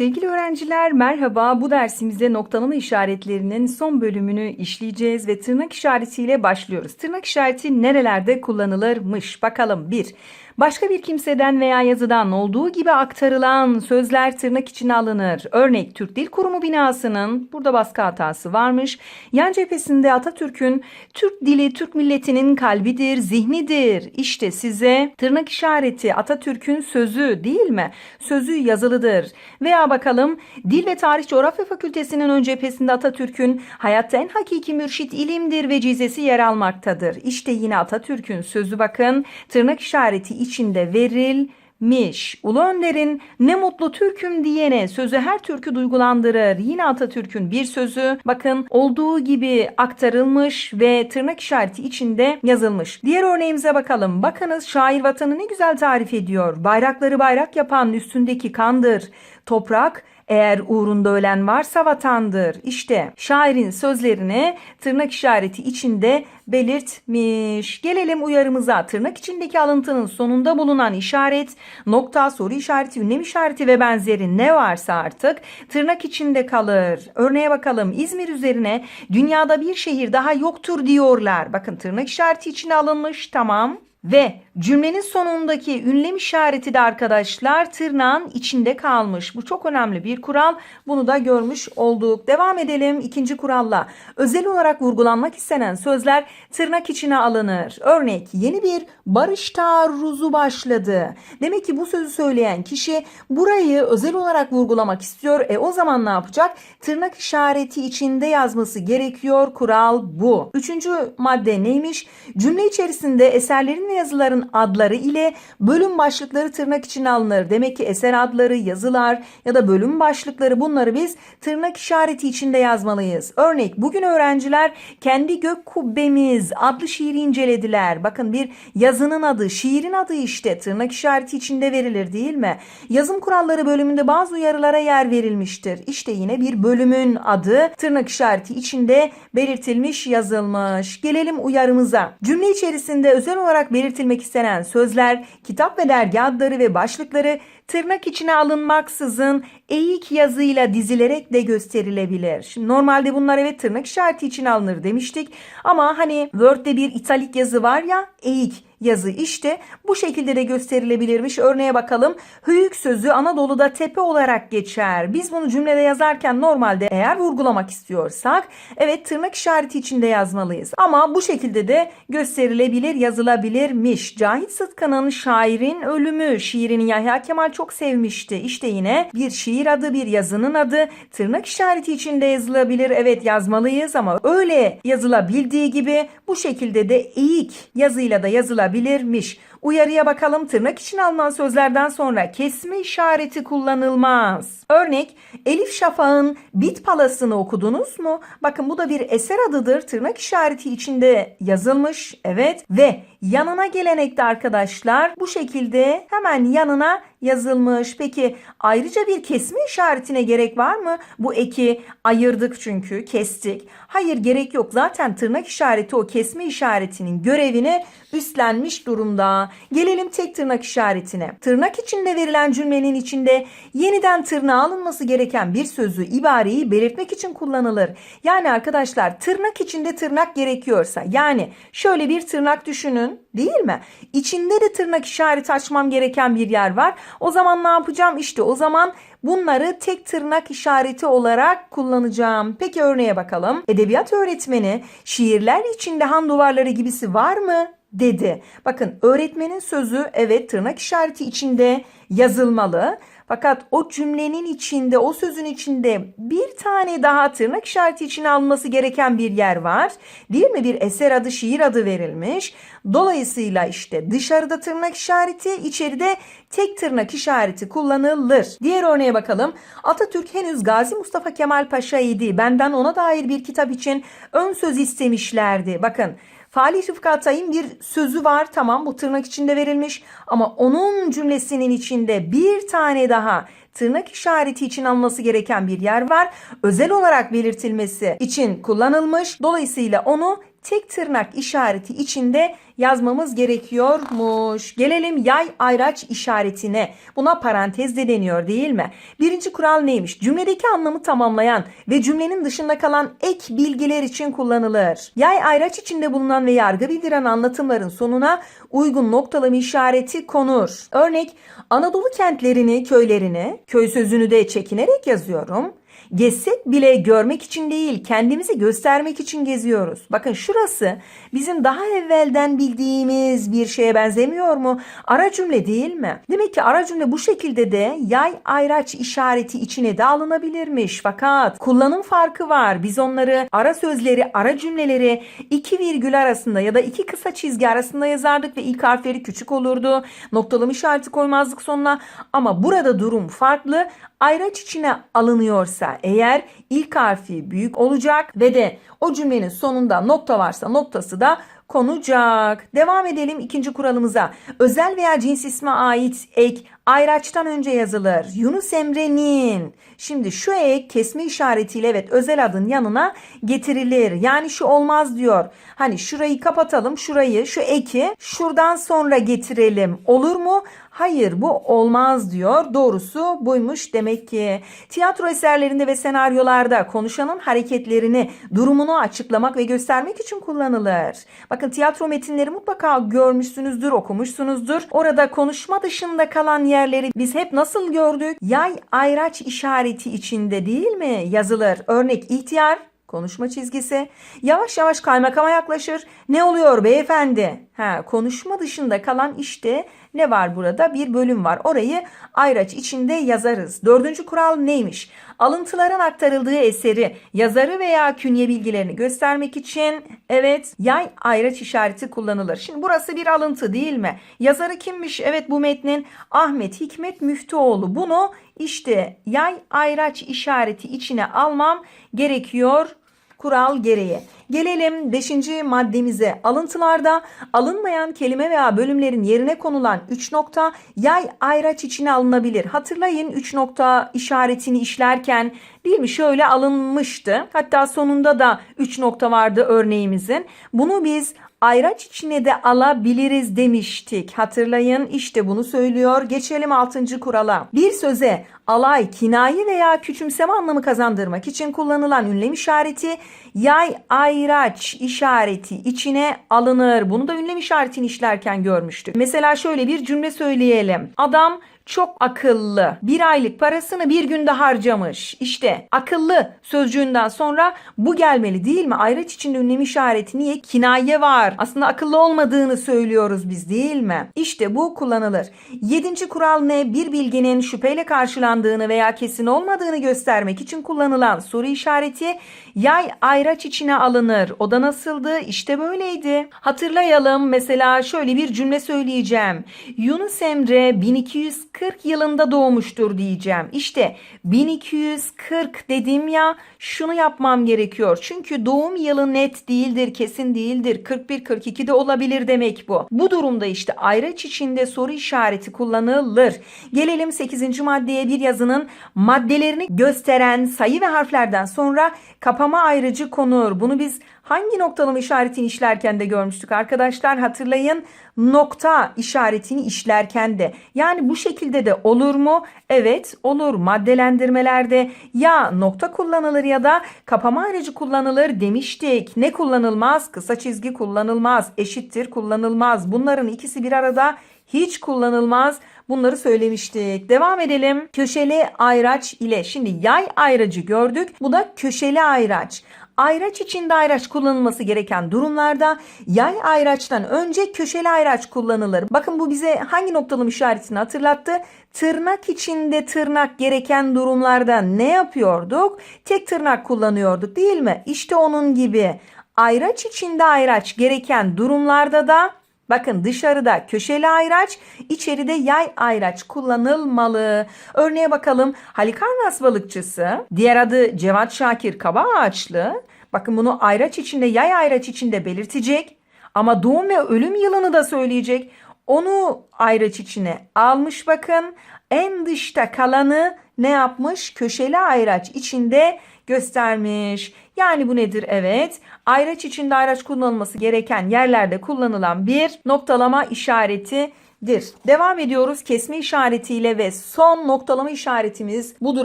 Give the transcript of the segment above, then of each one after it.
Sevgili öğrenciler merhaba. Bu dersimizde noktalama işaretlerinin son bölümünü işleyeceğiz ve tırnak işaretiyle başlıyoruz. Tırnak işareti nerelerde kullanılırmış? Bakalım 1. Başka bir kimseden veya yazıdan olduğu gibi aktarılan sözler tırnak içine alınır. Örnek Türk Dil Kurumu binasının burada baskı hatası varmış. Yan cephesinde Atatürk'ün Türk dili Türk milletinin kalbidir, zihnidir. İşte size tırnak işareti Atatürk'ün sözü değil mi? Sözü yazılıdır. Veya bakalım Dil ve Tarih Coğrafya Fakültesinin ön cephesinde Atatürk'ün hayatta en hakiki mürşit ilimdir ve cizesi yer almaktadır. İşte yine Atatürk'ün sözü bakın tırnak işareti içinde verilmiş. Ulu Önder'in ne mutlu Türk'üm diyene sözü her türkü duygulandırır. Yine Atatürk'ün bir sözü bakın olduğu gibi aktarılmış ve tırnak işareti içinde yazılmış. Diğer örneğimize bakalım. Bakınız şair vatanı ne güzel tarif ediyor. Bayrakları bayrak yapan üstündeki kandır. Toprak eğer uğrunda ölen varsa vatandır. İşte şairin sözlerini tırnak işareti içinde belirtmiş. Gelelim uyarımıza. Tırnak içindeki alıntının sonunda bulunan işaret, nokta, soru işareti, ünlem işareti ve benzeri ne varsa artık tırnak içinde kalır. Örneğe bakalım. İzmir üzerine dünyada bir şehir daha yoktur diyorlar. Bakın tırnak işareti içine alınmış. Tamam. Ve cümlenin sonundaki ünlem işareti de arkadaşlar tırnağın içinde kalmış. Bu çok önemli bir kural. Bunu da görmüş olduk. Devam edelim ikinci kuralla. Özel olarak vurgulanmak istenen sözler tırnak içine alınır. Örnek yeni bir barış taarruzu başladı. Demek ki bu sözü söyleyen kişi burayı özel olarak vurgulamak istiyor. E o zaman ne yapacak? Tırnak işareti içinde yazması gerekiyor. Kural bu. Üçüncü madde neymiş? Cümle içerisinde eserlerin ve yazıların adları ile bölüm başlıkları tırnak içine alınır. Demek ki eser adları, yazılar ya da bölüm başlıkları bunları biz tırnak işareti içinde yazmalıyız. Örnek bugün öğrenciler kendi gök kubbemiz adlı şiiri incelediler. Bakın bir yazının adı, şiirin adı işte tırnak işareti içinde verilir değil mi? Yazım kuralları bölümünde bazı uyarılara yer verilmiştir. İşte yine bir bölümün adı tırnak işareti içinde belirtilmiş, yazılmış. Gelelim uyarımıza. Cümle içerisinde özel olarak belirtilmek istenen sözler, kitap ve dergi adları ve başlıkları tırnak içine alınmaksızın eğik yazıyla dizilerek de gösterilebilir. Şimdi normalde bunlar evet tırnak işareti içine alınır demiştik ama hani Word'de bir italik yazı var ya eğik yazı işte bu şekilde de gösterilebilirmiş. Örneğe bakalım. Höyük sözü Anadolu'da tepe olarak geçer. Biz bunu cümlede yazarken normalde eğer vurgulamak istiyorsak evet tırnak işareti içinde yazmalıyız. Ama bu şekilde de gösterilebilir, yazılabilirmiş. Cahit Sıtkı'nın şairin ölümü şiirini Yahya Kemal çok sevmişti. İşte yine bir şiir adı, bir yazının adı tırnak işareti içinde yazılabilir. Evet yazmalıyız ama öyle yazılabildiği gibi bu şekilde de eğik yazıyla da yazılabilirmiş. Uyarıya bakalım tırnak içine alınan sözlerden sonra kesme işareti kullanılmaz. Örnek Elif Şafak'ın Bit Palası'nı okudunuz mu? Bakın bu da bir eser adıdır. Tırnak işareti içinde yazılmış. Evet ve yanına gelen ekte arkadaşlar bu şekilde hemen yanına yazılmış. Peki ayrıca bir kesme işaretine gerek var mı? Bu eki ayırdık çünkü kestik. Hayır gerek yok. Zaten tırnak işareti o kesme işaretinin görevini üstlenmiş durumda. Gelelim tek tırnak işaretine. Tırnak içinde verilen cümlenin içinde yeniden tırnağa alınması gereken bir sözü, ibareyi belirtmek için kullanılır. Yani arkadaşlar tırnak içinde tırnak gerekiyorsa yani şöyle bir tırnak düşünün değil mi? İçinde de tırnak işareti açmam gereken bir yer var. O zaman ne yapacağım? İşte o zaman bunları tek tırnak işareti olarak kullanacağım. Peki örneğe bakalım. Edebiyat öğretmeni şiirler içinde han duvarları gibisi var mı? Dedi. Bakın öğretmenin sözü evet tırnak işareti içinde yazılmalı. Fakat o cümlenin içinde, o sözün içinde bir tane daha tırnak işareti içine alınması gereken bir yer var. Değil mi? Bir eser adı, şiir adı verilmiş. Dolayısıyla işte dışarıda tırnak işareti, içeride tek tırnak işareti kullanılır. Diğer örneğe bakalım. Atatürk henüz Gazi Mustafa Kemal Paşa idi. Benden ona dair bir kitap için ön söz istemişlerdi. Bakın Fali Rıfkı Atay'ın bir sözü var tamam bu tırnak içinde verilmiş ama onun cümlesinin içinde bir tane daha tırnak işareti için alması gereken bir yer var. Özel olarak belirtilmesi için kullanılmış. Dolayısıyla onu tek tırnak işareti içinde yazmamız gerekiyormuş. Gelelim yay ayraç işaretine. Buna parantez de deniyor değil mi? Birinci kural neymiş? Cümledeki anlamı tamamlayan ve cümlenin dışında kalan ek bilgiler için kullanılır. Yay ayraç içinde bulunan ve yargı bildiren anlatımların sonuna uygun noktalama işareti konur. Örnek Anadolu kentlerini, köylerini, köy sözünü de çekinerek yazıyorum. Gezsek bile görmek için değil, kendimizi göstermek için geziyoruz. Bakın şurası bizim daha evvelden bildiğimiz bir şeye benzemiyor mu? Ara cümle değil mi? Demek ki ara cümle bu şekilde de yay ayraç işareti içine de alınabilirmiş. Fakat kullanım farkı var. Biz onları ara sözleri, ara cümleleri iki virgül arasında ya da iki kısa çizgi arasında yazardık ve ilk harfleri küçük olurdu. Noktalama işareti koymazdık sonuna. Ama burada durum farklı ayraç içine alınıyorsa eğer ilk harfi büyük olacak ve de o cümlenin sonunda nokta varsa noktası da konacak. Devam edelim ikinci kuralımıza. Özel veya cins isme ait ek ayraçtan önce yazılır. Yunus Emre'nin. Şimdi şu ek kesme işaretiyle evet özel adın yanına getirilir. Yani şu olmaz diyor. Hani şurayı kapatalım. Şurayı şu eki şuradan sonra getirelim. Olur mu? Hayır bu olmaz diyor. Doğrusu buymuş demek ki. Tiyatro eserlerinde ve senaryolarda konuşanın hareketlerini, durumunu açıklamak ve göstermek için kullanılır. Bakın tiyatro metinleri mutlaka görmüşsünüzdür, okumuşsunuzdur. Orada konuşma dışında kalan yerleri biz hep nasıl gördük? Yay ayraç işareti içinde değil mi yazılır? Örnek ihtiyar Konuşma çizgisi. Yavaş yavaş kaymakama yaklaşır. Ne oluyor beyefendi? Ha, konuşma dışında kalan işte ne var burada? Bir bölüm var. Orayı ayraç içinde yazarız. Dördüncü kural neymiş? Alıntıların aktarıldığı eseri, yazarı veya künye bilgilerini göstermek için evet yay ayraç işareti kullanılır. Şimdi burası bir alıntı değil mi? Yazarı kimmiş? Evet bu metnin Ahmet Hikmet Müftüoğlu. Bunu işte yay ayraç işareti içine almam gerekiyor kural gereği. Gelelim 5. maddemize. Alıntılarda alınmayan kelime veya bölümlerin yerine konulan 3 nokta yay ayraç içine alınabilir. Hatırlayın 3 nokta işaretini işlerken değil mi şöyle alınmıştı. Hatta sonunda da 3 nokta vardı örneğimizin. Bunu biz ayraç içine de alabiliriz demiştik. Hatırlayın işte bunu söylüyor. Geçelim 6. kurala. Bir söze alay, kinayi veya küçümseme anlamı kazandırmak için kullanılan ünlem işareti yay ayraç işareti içine alınır. Bunu da ünlem işaretini işlerken görmüştük. Mesela şöyle bir cümle söyleyelim. Adam çok akıllı. Bir aylık parasını bir günde harcamış. İşte akıllı sözcüğünden sonra bu gelmeli değil mi? Ayraç içinde ünlem işareti niye? Kinaye var. Aslında akıllı olmadığını söylüyoruz biz değil mi? İşte bu kullanılır. Yedinci kural ne? Bir bilginin şüpheyle karşılandığını veya kesin olmadığını göstermek için kullanılan soru işareti yay ayraç içine alınır. O da nasıldı? İşte böyleydi. Hatırlayalım mesela şöyle bir cümle söyleyeceğim. Yunus Emre 1240 yılında doğmuştur diyeceğim. İşte 1240 dedim ya şunu yapmam gerekiyor. Çünkü doğum yılı net değildir, kesin değildir. 41-42 de olabilir demek bu. Bu durumda işte ayraç içinde soru işareti kullanılır. Gelelim 8. maddeye bir yazının maddelerini gösteren sayı ve harflerden sonra kapama ayrıcı konur. Bunu biz hangi noktalama işaretini işlerken de görmüştük arkadaşlar hatırlayın nokta işaretini işlerken de yani bu şekilde de olur mu? Evet olur maddelendirmelerde ya nokta kullanılır ya da kapama ayrıcı kullanılır demiştik. Ne kullanılmaz? Kısa çizgi kullanılmaz. Eşittir kullanılmaz. Bunların ikisi bir arada hiç kullanılmaz. Bunları söylemiştik. Devam edelim. Köşeli ayraç ile. Şimdi yay ayracı gördük. Bu da köşeli ayraç. Ayraç içinde ayraç kullanılması gereken durumlarda yay ayraçtan önce köşeli ayraç kullanılır. Bakın bu bize hangi noktalama işaretini hatırlattı? Tırnak içinde tırnak gereken durumlarda ne yapıyorduk? Tek tırnak kullanıyorduk değil mi? İşte onun gibi ayraç içinde ayraç gereken durumlarda da Bakın dışarıda köşeli ayraç, içeride yay ayraç kullanılmalı. Örneğe bakalım. Halikarnas balıkçısı, diğer adı Cevat Şakir Kaba Ağaçlı. Bakın bunu ayraç içinde, yay ayraç içinde belirtecek. Ama doğum ve ölüm yılını da söyleyecek. Onu ayraç içine almış bakın. En dışta kalanı ne yapmış? Köşeli ayraç içinde göstermiş. Yani bu nedir? Evet. Ayraç içinde ayraç kullanılması gereken yerlerde kullanılan bir noktalama işaretidir. Devam ediyoruz kesme işaretiyle ve son noktalama işaretimiz budur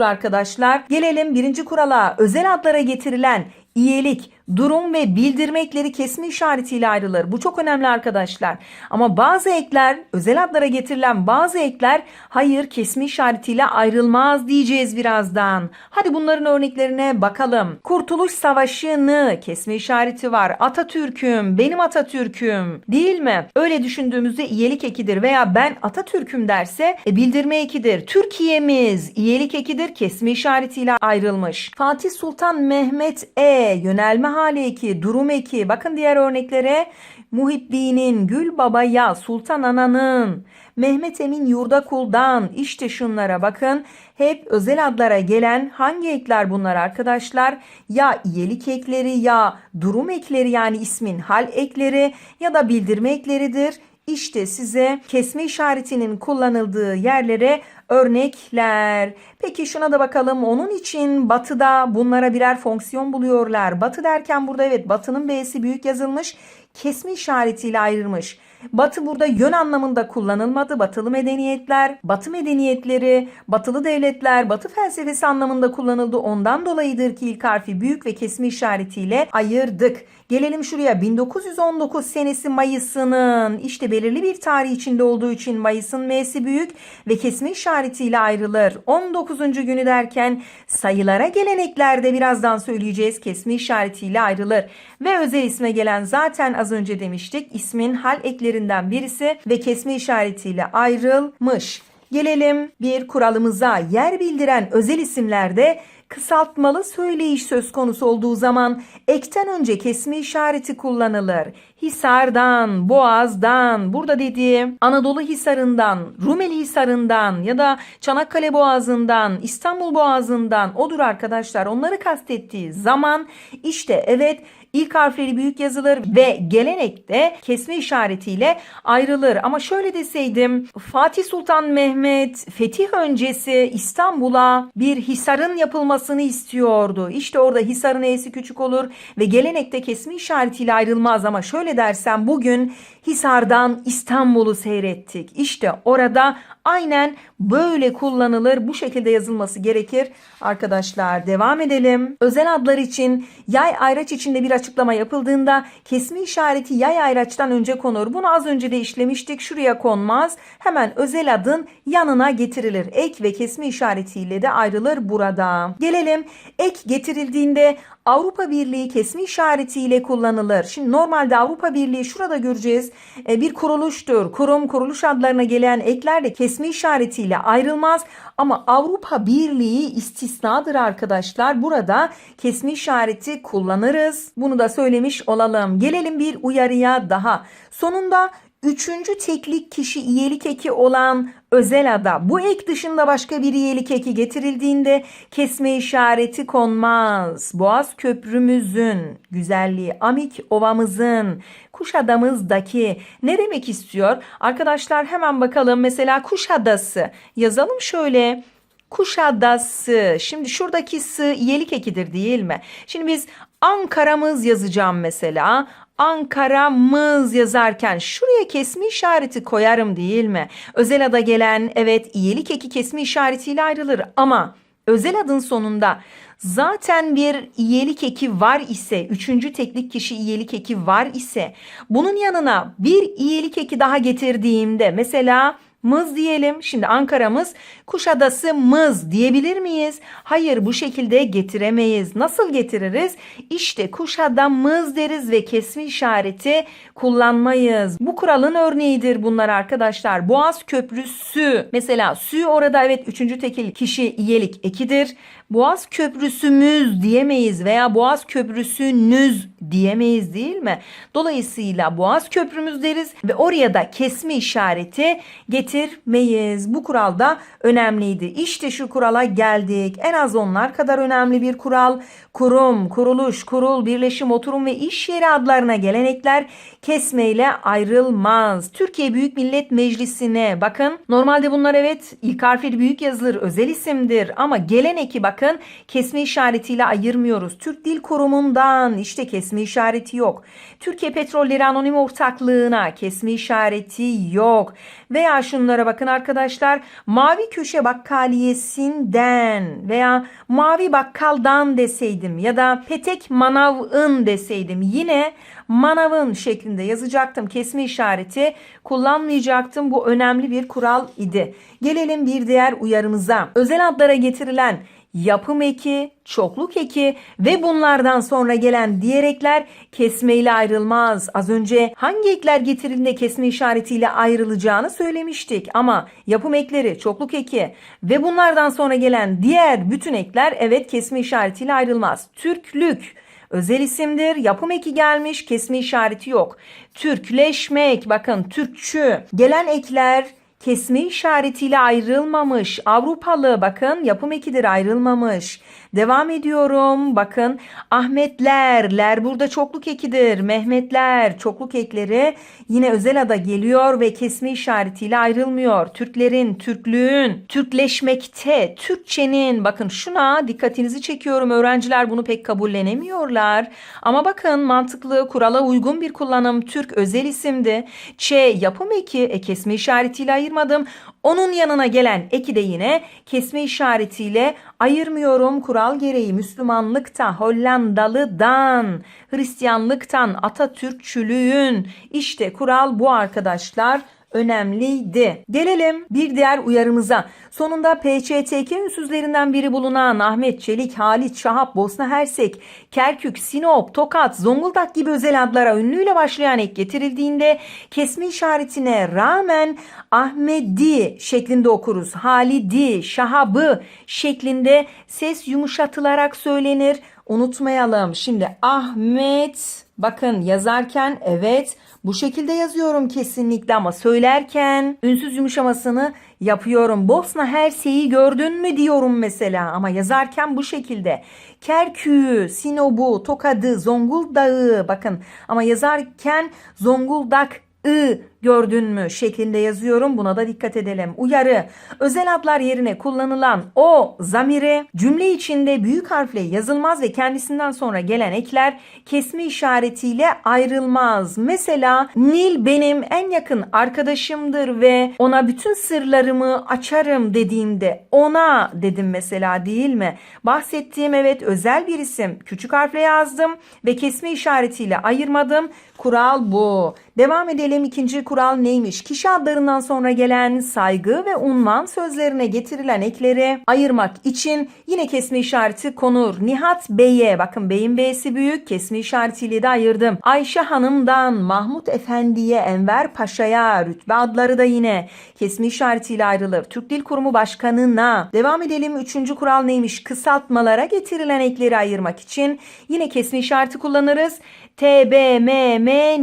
arkadaşlar. Gelelim birinci kurala. Özel adlara getirilen iyilik, durum ve bildirme ekleri kesme işaretiyle ayrılır. Bu çok önemli arkadaşlar. Ama bazı ekler, özel adlara getirilen bazı ekler hayır kesme işaretiyle ayrılmaz diyeceğiz birazdan. Hadi bunların örneklerine bakalım. Kurtuluş Savaşı'nı kesme işareti var. Atatürk'üm, benim Atatürk'üm değil mi? Öyle düşündüğümüzde iyilik ekidir veya ben Atatürk'üm derse e, bildirme ekidir. Türkiye'miz iyilik ekidir kesme işaretiyle ayrılmış. Fatih Sultan Mehmet E yönelme hali eki, durum eki. Bakın diğer örneklere. Muhibbi'nin, Gül Baba'ya, Sultan Ana'nın, Mehmet Emin Yurda Kul'dan işte şunlara bakın. Hep özel adlara gelen hangi ekler bunlar arkadaşlar? Ya iyilik ekleri ya durum ekleri yani ismin hal ekleri ya da bildirme ekleridir. İşte size kesme işaretinin kullanıldığı yerlere örnekler. Peki şuna da bakalım. Onun için batıda bunlara birer fonksiyon buluyorlar. Batı derken burada evet batının B'si büyük yazılmış. Kesme işaretiyle ayrılmış. Batı burada yön anlamında kullanılmadı. Batılı medeniyetler, batı medeniyetleri, batılı devletler, batı felsefesi anlamında kullanıldı. Ondan dolayıdır ki ilk harfi büyük ve kesme işaretiyle ayırdık. Gelelim şuraya 1919 senesi Mayıs'ının işte belirli bir tarih içinde olduğu için Mayıs'ın M'si büyük ve kesme işaretiyle ayrılır. 19. günü derken sayılara geleneklerde birazdan söyleyeceğiz kesme işaretiyle ayrılır. Ve özel isme gelen zaten az önce demiştik ismin hal eklerinden birisi ve kesme işaretiyle ayrılmış. Gelelim bir kuralımıza yer bildiren özel isimlerde kısaltmalı söyleyiş söz konusu olduğu zaman ekten önce kesme işareti kullanılır. Hisar'dan, Boğaz'dan, burada dediğim Anadolu Hisarı'ndan, Rumeli Hisarı'ndan ya da Çanakkale Boğazı'ndan, İstanbul Boğazı'ndan odur arkadaşlar. Onları kastettiği zaman işte evet İlk harfleri büyük yazılır ve gelenekte kesme işaretiyle ayrılır. Ama şöyle deseydim Fatih Sultan Mehmet fetih öncesi İstanbul'a bir hisarın yapılmasını istiyordu. İşte orada hisarın e'si küçük olur ve gelenekte kesme işaretiyle ayrılmaz ama şöyle dersem bugün Hisar'dan İstanbul'u seyrettik. İşte orada aynen böyle kullanılır. Bu şekilde yazılması gerekir. Arkadaşlar devam edelim. Özel adlar için yay ayraç içinde bir açıklama yapıldığında kesme işareti yay ayraçtan önce konur. Bunu az önce de işlemiştik. Şuraya konmaz. Hemen özel adın yanına getirilir. Ek ve kesme işaretiyle de ayrılır burada. Gelelim ek getirildiğinde Avrupa Birliği kesme işaretiyle kullanılır. Şimdi normalde Avrupa Birliği şurada göreceğiz e, bir kuruluştur. Kurum kuruluş adlarına gelen ekler de kesme işaretiyle ayrılmaz. Ama Avrupa Birliği istisnadır arkadaşlar. Burada kesme işareti kullanırız. Bunu da söylemiş olalım. Gelelim bir uyarıya daha. Sonunda Üçüncü teklik kişi iyilik eki olan özel ada bu ek dışında başka bir iyilik eki getirildiğinde kesme işareti konmaz. Boğaz köprümüzün güzelliği, Amik ovamızın, Kuşadamızdaki ne demek istiyor? Arkadaşlar hemen bakalım mesela Kuşadası yazalım şöyle. Kuşadası. Şimdi şuradaki sı iyilik ekidir değil mi? Şimdi biz Ankara'mız yazacağım mesela. Ankara'mız yazarken şuraya kesme işareti koyarım değil mi? Özel ada gelen evet iyilik eki kesme işaretiyle ayrılır ama özel adın sonunda zaten bir iyilik eki var ise, üçüncü teklik kişi iyilik eki var ise bunun yanına bir iyilik eki daha getirdiğimde mesela mız diyelim. Şimdi Ankara'mız Kuşadası mız diyebilir miyiz? Hayır bu şekilde getiremeyiz. Nasıl getiririz? İşte Kuşadamız deriz ve kesme işareti kullanmayız. Bu kuralın örneğidir bunlar arkadaşlar. Boğaz Köprüsü mesela sü orada evet üçüncü tekil kişi iyelik ekidir. Boğaz Köprüsümüz diyemeyiz veya Boğaz Köprüsünüz diyemeyiz değil mi? Dolayısıyla Boğaz Köprümüz deriz ve oraya da kesme işareti getir getirmeyiz. Bu kural da önemliydi. İşte şu kurala geldik. En az onlar kadar önemli bir kural. Kurum, kuruluş, kurul, birleşim, oturum ve iş yeri adlarına gelenekler kesmeyle ayrılmaz. Türkiye Büyük Millet Meclisi'ne bakın. Normalde bunlar evet ilk harfleri büyük yazılır, özel isimdir ama geleneki bakın kesme işaretiyle ayırmıyoruz. Türk Dil Kurumu'ndan işte kesme işareti yok. Türkiye Petrolleri Anonim Ortaklığı'na kesme işareti yok. Veya şunlara bakın arkadaşlar. Mavi Köşe Bakkaliyesi'nden veya Mavi Bakkal'dan deseydim ya da Petek Manav'ın deseydim yine manavın şeklinde yazacaktım. Kesme işareti kullanmayacaktım. Bu önemli bir kural idi. Gelelim bir diğer uyarımıza. Özel adlara getirilen yapım eki, çokluk eki ve bunlardan sonra gelen diğer ekler kesmeyle ayrılmaz. Az önce hangi ekler getirildiğinde kesme işaretiyle ayrılacağını söylemiştik. Ama yapım ekleri, çokluk eki ve bunlardan sonra gelen diğer bütün ekler evet kesme işaretiyle ayrılmaz. Türklük özel isimdir. Yapım eki gelmiş, kesme işareti yok. Türkleşmek, bakın Türkçü. Gelen ekler kesme işaretiyle ayrılmamış. Avrupalı bakın yapım ekidir ayrılmamış. Devam ediyorum. Bakın Ahmetler, ler burada çokluk ekidir. Mehmetler, çokluk ekleri yine özel ada geliyor ve kesme işaretiyle ayrılmıyor. Türklerin, Türklüğün, Türkleşmekte, Türkçenin bakın şuna dikkatinizi çekiyorum. Öğrenciler bunu pek kabullenemiyorlar. Ama bakın mantıklı, kurala uygun bir kullanım. Türk özel isimdi. Ç yapım eki, e, kesme işaretiyle ayırmadım. Onun yanına gelen eki de yine kesme işaretiyle ayırmıyorum. Kural gereği Müslümanlıkta, Hollandalıdan, Hristiyanlıktan, Atatürkçülüğün. İşte kural bu arkadaşlar önemliydi. Gelelim bir diğer uyarımıza. Sonunda PÇTK ünsüzlerinden biri bulunan Ahmet Çelik, Halit, Şahap, Bosna Hersek, Kerkük, Sinop, Tokat, Zonguldak gibi özel adlara ünlüyle başlayan ek getirildiğinde kesme işaretine rağmen Ahmedi şeklinde okuruz. Halidi, Şahabı şeklinde ses yumuşatılarak söylenir. Unutmayalım. Şimdi Ahmet Bakın yazarken evet bu şekilde yazıyorum kesinlikle ama söylerken ünsüz yumuşamasını yapıyorum. Bosna her şeyi gördün mü diyorum mesela ama yazarken bu şekilde. Kerkü'yü, Sinop'u, Tokad'ı, Zonguldak'ı bakın ama yazarken Zonguldak ı gördün mü şeklinde yazıyorum. Buna da dikkat edelim. Uyarı. Özel adlar yerine kullanılan o zamiri cümle içinde büyük harfle yazılmaz ve kendisinden sonra gelen ekler kesme işaretiyle ayrılmaz. Mesela Nil benim en yakın arkadaşımdır ve ona bütün sırlarımı açarım dediğimde ona dedim mesela değil mi? Bahsettiğim evet özel bir isim. Küçük harfle yazdım ve kesme işaretiyle ayırmadım. Kural bu. Devam edelim ikinci kural neymiş? Kişi adlarından sonra gelen saygı ve unvan sözlerine getirilen ekleri ayırmak için yine kesme işareti konur. Nihat Bey'e bakın beyin B'si büyük kesme işaretiyle de ayırdım. Ayşe Hanım'dan Mahmut Efendi'ye Enver Paşa'ya rütbe adları da yine kesme işaretiyle ayrılır. Türk Dil Kurumu Başkanı'na. Devam edelim. Üçüncü kural neymiş? Kısaltmalara getirilen ekleri ayırmak için yine kesme işareti kullanırız. TBMM'nin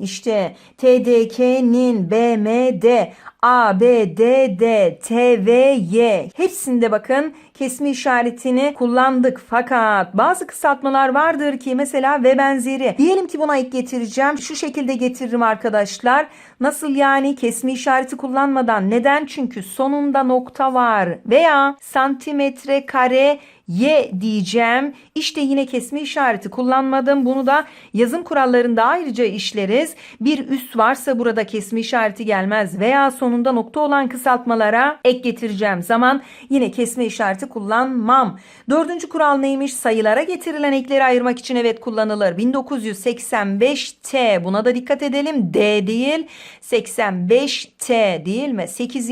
işte TDK'nin BMD ABDD TVY hepsinde bakın kesme işaretini kullandık fakat bazı kısaltmalar vardır ki mesela ve benzeri. Diyelim ki buna ek getireceğim. Şu şekilde getiririm arkadaşlar. Nasıl yani kesme işareti kullanmadan? Neden? Çünkü sonunda nokta var. Veya santimetre kare y diyeceğim. İşte yine kesme işareti kullanmadım. Bunu da yazım kurallarında ayrıca işleriz. Bir üst varsa burada kesme işareti gelmez veya sonunda nokta olan kısaltmalara ek getireceğim zaman yine kesme işareti kullanmam. Dördüncü kural neymiş? Sayılara getirilen ekleri ayırmak için evet kullanılır. 1985T buna da dikkat edelim. D değil 85T değil mi? 8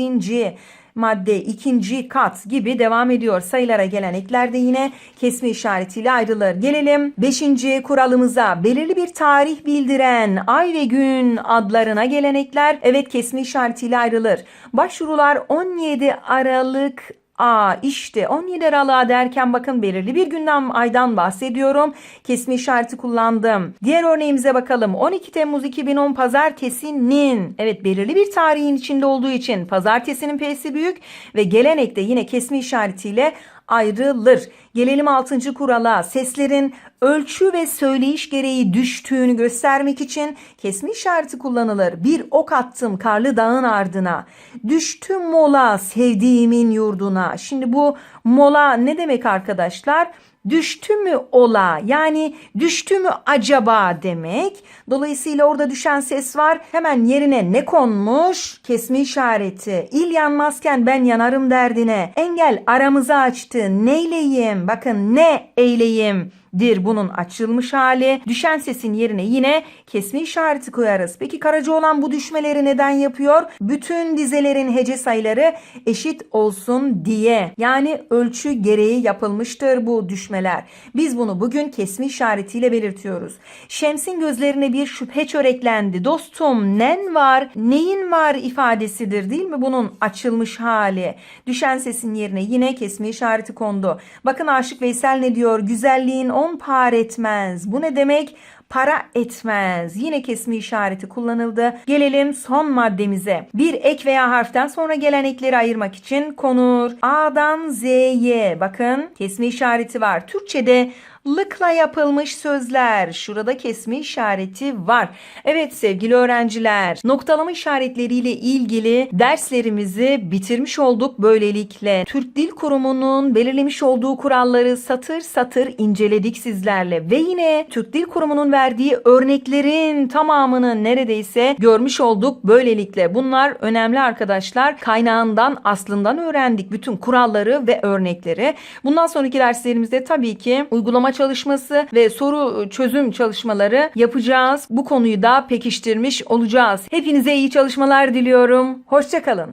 madde ikinci kat gibi devam ediyor. Sayılara gelen ekler yine kesme işaretiyle ayrılır. Gelelim beşinci kuralımıza. Belirli bir tarih bildiren ay ve gün adlarına gelen ekler evet kesme işaretiyle ayrılır. Başvurular 17 Aralık Aa işte 17 Aralık'a derken bakın belirli bir günden aydan bahsediyorum. Kesme işareti kullandım. Diğer örneğimize bakalım. 12 Temmuz 2010 pazartesinin evet belirli bir tarihin içinde olduğu için pazartesinin P'si büyük ve gelenekte yine kesme işaretiyle ayrılır. Gelelim 6. kurala. Seslerin ölçü ve söyleyiş gereği düştüğünü göstermek için kesme işareti kullanılır. Bir ok attım karlı dağın ardına. Düştüm mola sevdiğimin yurduna. Şimdi bu mola ne demek arkadaşlar? Düştü mü ola yani düştü mü acaba demek. Dolayısıyla orada düşen ses var. Hemen yerine ne konmuş? Kesme işareti. İl yanmazken ben yanarım derdine. Engel aramızı açtı. Neyleyim? Bakın ne eyleyim? Dir bunun açılmış hali. Düşen sesin yerine yine kesme işareti koyarız. Peki Karacaoğlan bu düşmeleri neden yapıyor? Bütün dizelerin hece sayıları eşit olsun diye. Yani ölçü gereği yapılmıştır bu düşmeler. Biz bunu bugün kesme işaretiyle belirtiyoruz. Şems'in gözlerine bir şüphe çöreklendi. Dostum nen var, neyin var ifadesidir değil mi bunun açılmış hali? Düşen sesin yerine yine kesme işareti kondu. Bakın Aşık Veysel ne diyor? Güzelliğin on par etmez. Bu ne demek? Para etmez. Yine kesme işareti kullanıldı. Gelelim son maddemize. Bir ek veya harften sonra gelen ekleri ayırmak için konur. A'dan Z'ye bakın kesme işareti var. Türkçe'de lıkla yapılmış sözler. Şurada kesme işareti var. Evet sevgili öğrenciler, noktalama işaretleriyle ilgili derslerimizi bitirmiş olduk böylelikle. Türk Dil Kurumu'nun belirlemiş olduğu kuralları satır satır inceledik sizlerle ve yine Türk Dil Kurumu'nun verdiği örneklerin tamamını neredeyse görmüş olduk böylelikle. Bunlar önemli arkadaşlar. Kaynağından aslından öğrendik bütün kuralları ve örnekleri. Bundan sonraki derslerimizde tabii ki uygulama çalışması ve soru çözüm çalışmaları yapacağız. Bu konuyu da pekiştirmiş olacağız. Hepinize iyi çalışmalar diliyorum. Hoşçakalın.